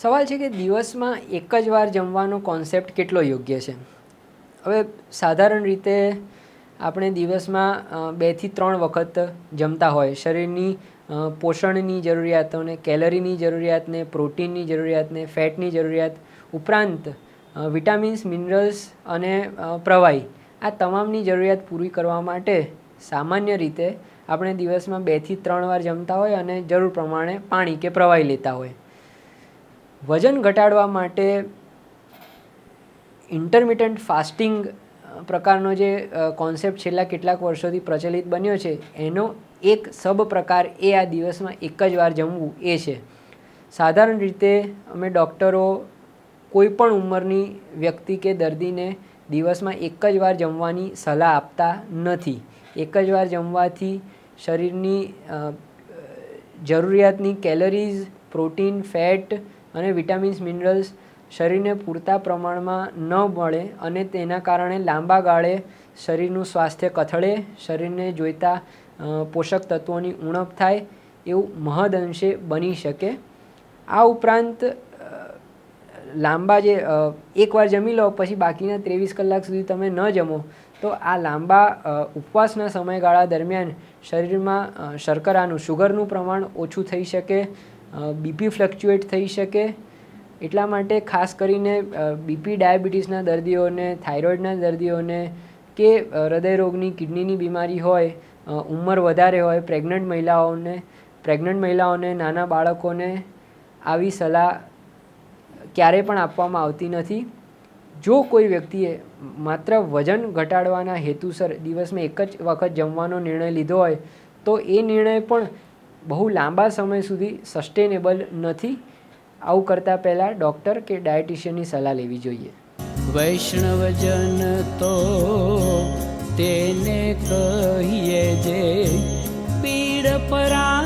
સવાલ છે કે દિવસમાં એક જ વાર જમવાનો કોન્સેપ્ટ કેટલો યોગ્ય છે? હવે સાધારણ રીતે આપણે દિવસમાં બેથી ત્રણ વખત જમતા હોય, શરીરની પોષણની જરૂરિયાતોને, કેલરીની જરૂરિયાતને, પ્રોટીનની જરૂરિયાતને, ફેટની જરૂરિયાત ઉપરાંત વિટામિન્સ, મિનરલ્સ અને પ્રવાહી આ તમામની જરૂરિયાત પૂરી કરવા માટે સામાન્ય રીતે આપણે દિવસમાં બેથી ત્રણ વાર જમતા હોય અને જરૂર પ્રમાણે પાણી કે પ્રવાહી લેતા હોય. વજન ઘટાડવા માટે ઇન્ટરમિટન્ટ ફાસ્ટિંગ પ્રકારનો જે કોન્સેપ્ટ છેલ્લા કેટલાક વર્ષોથી પ્રચલિત બન્યો છે, એનો એક સબ પ્રકાર એ આ દિવસમાં એક જ વાર જમવું એ છે. સાધારણ રીતે અમે ડૉક્ટરો કોઈપણ ઉંમરની વ્યક્તિ કે દર્દીને દિવસમાં એક જ વાર જમવાની સલાહ આપતા નથી. એક જ વાર જમવાથી શરીરની જરૂરિયાતની કેલરીઝ પ્રોટીન ફેટ અને વિટામિન્સ, મિનરલ્સ શરીરને પૂરતા પ્રમાણમાં ન મળે અને તેના કારણે લાંબા ગાળે શરીરનું સ્વાસ્થ્ય કથળે, શરીરને જોઈતા પોષક તત્વોની ઉણપ થાય એવું મહદઅંશે બની શકે. આ ઉપરાંત લાંબા જે એકવાર જમી લો પછી બાકીના ત્રેવીસ કલાક સુધી તમે ન જમો, તો આ લાંબા ઉપવાસના સમયગાળા દરમિયાન શરીરમાં શર્કરાનું શુગરનું પ્રમાણ ઓછું થઈ શકે બીપી ફ્લક્ચ્યુએટ થઈ શકે. એટલા માટે ખાસ કરીને બીપી ડાયાબિટીસના દર્દીઓને, થાઇરોઇડના દર્દીઓને કે હૃદયરોગની કિડનીની બીમારી હોય ઉંમર વધારે હોય, પ્રેગ્નન્ટ મહિલાઓને પ્રેગ્નન્ટ મહિલાઓને, નાના બાળકોને આવી સલાહ ક્યારેય પણ આપવામાં આવતી નથી. જો કોઈ વ્યક્તિએ માત્ર વજન ઘટાડવાના હેતુસર દિવસમાં એક જ વખત જમવાનો નિર્ણય લીધો હોય, તો એ નિર્ણય પણ બહુ લાંબા સમય સુધી સસ્ટેનેબલ નથી. આવું કરતાં પહેલાં ડૉક્ટર કે ડાયટિશિયનની સલાહ લેવી જોઈએ. વૈષ્ણવજન તો તેને કહીએ જે પીડ પરા